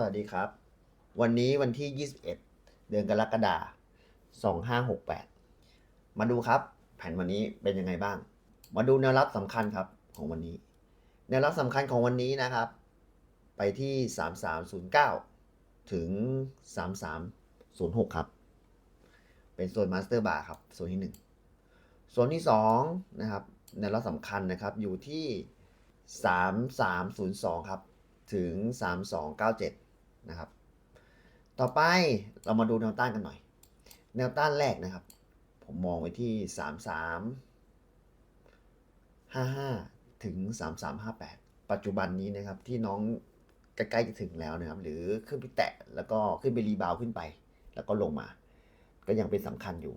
สวัสดีครับ วันนี้วันที่ 21 เดือนกรกฎาคม2568 มาดูครับ แผนวันนี้เป็นยังไงบ้าง มาดูแนวรับสำคัญครับของวันนี้ แนวรับสำคัญของวันนี้นะครับ ไปที่ 3309 ถึง 3306 ครับ เป็นโซนมาสเตอร์บาร์ครับโซนที่ 1 โซนที่ 2 นะครับ แนวรับสำคัญนะครับอยู่ที่ 3302 ครับถึง 3297 นะครับ ต่อไปเรามาดูแนวต้านกันหน่อย แนวต้านแรกนะครับ ผมมองไว้ที่ 3355 ถึง 3358 ปัจจุบันนี้นะครับที่น้องใกล้ๆจะถึงแล้วนะครับ หรือขึ้นไปแตะแล้วก็ขึ้นไปรีบาวขึ้นไป แล้วก็ลงมา ก็ยังเป็นสำคัญอยู่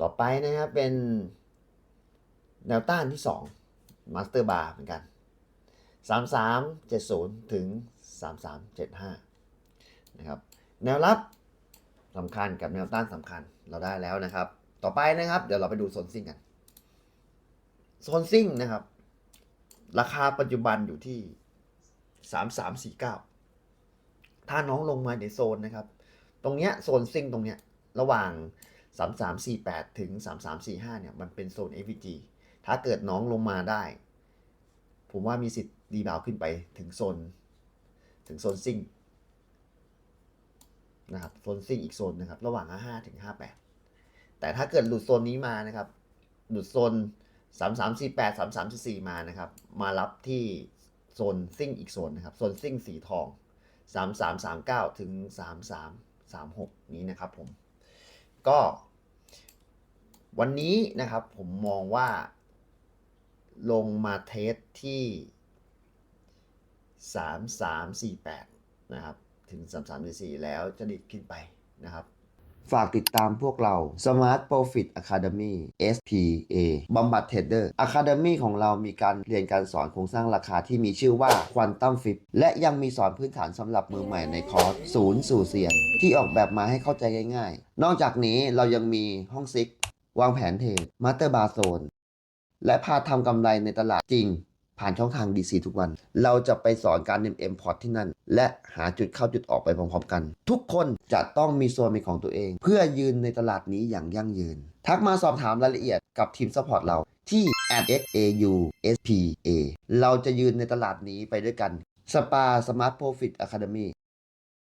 ต่อไปนะครับเป็นแนวต้านที่ 2 Master Bar เหมือนกัน 3370 ถึง 3375นะครับแนวรับสำคัญกับแนวต้านสำคัญเราได้แล้วนะครับ ต่อไปนะครับ เดี๋ยวเราไปดูโซนซิ่งกันโซนซิ่งนะครับ ราคาปัจจุบันอยู่ที่ 3349 ถ้าน้องลงมาในโซนนะครับ ตรงเนี้ยโซนซิ่งตรงเนี้ยระหว่าง 3348 ถึง 3345 เนี่ย มันเป็นโซน FVG ถ้าเกิดน้องลงมาได้ ผมว่ามีสิทธิ์รีบาวขึ้นไปถึงโซน ถึงโซนซิ่งนะครับโซนซิ่งอีกโซนนะครับระหว่าง 55 ถึง 58 แต่ถ้าเกิดหลุดโซนนี้มานะครับ หลุดโซน 3348 3344 มานะครับ มารับที่โซนซิ่งอีกโซนนะครับโซนซิ่งสีทอง 3339 ถึง 3336 นี้นะครับผม ก็วันนี้นะครับผมมองว่าลงมาเทสที่ 3348 นะครับ ถึง 3344 แล้วจะดิดขึ้นไปนะครับฝากติดตามพวกเรา Smart Profit Academy SPA บำบัดเทรดเดอร์ Academy ของเรามีการเรียนการสอนโครงสร้างราคาที่มีชื่อว่า Quantum Flip และยังมีสอนพื้นฐานสำหรับมือใหม่ในคอร์สศูนย์สู่เซียน ที่ออกแบบมาให้เข้าใจง่ายๆ นอกจากนี้เรายังมีห้องซิก วางแผนเทรดมาสเตอร์บาร์โซนและพาทำกำไรในตลาดจริง ผ่านช่องทาง DC ทุกวัน เราจะไปสอนการเอ็มพอร์ตที่นั่น และหาจุดเข้าจุดออกไปพร้อมๆกัน ทุกคนจะต้องมีโซนเป็นของตัวเอง เพื่อยืนในตลาดนี้อย่างยั่งยืน ทักมาสอบถามรายละเอียดกับทีมซัพพอร์ตเราที่ @xauspa เราจะยืนในตลาดนี้ไปด้วยกันสปาสมาร์ทโปรฟิตอะคาเดมี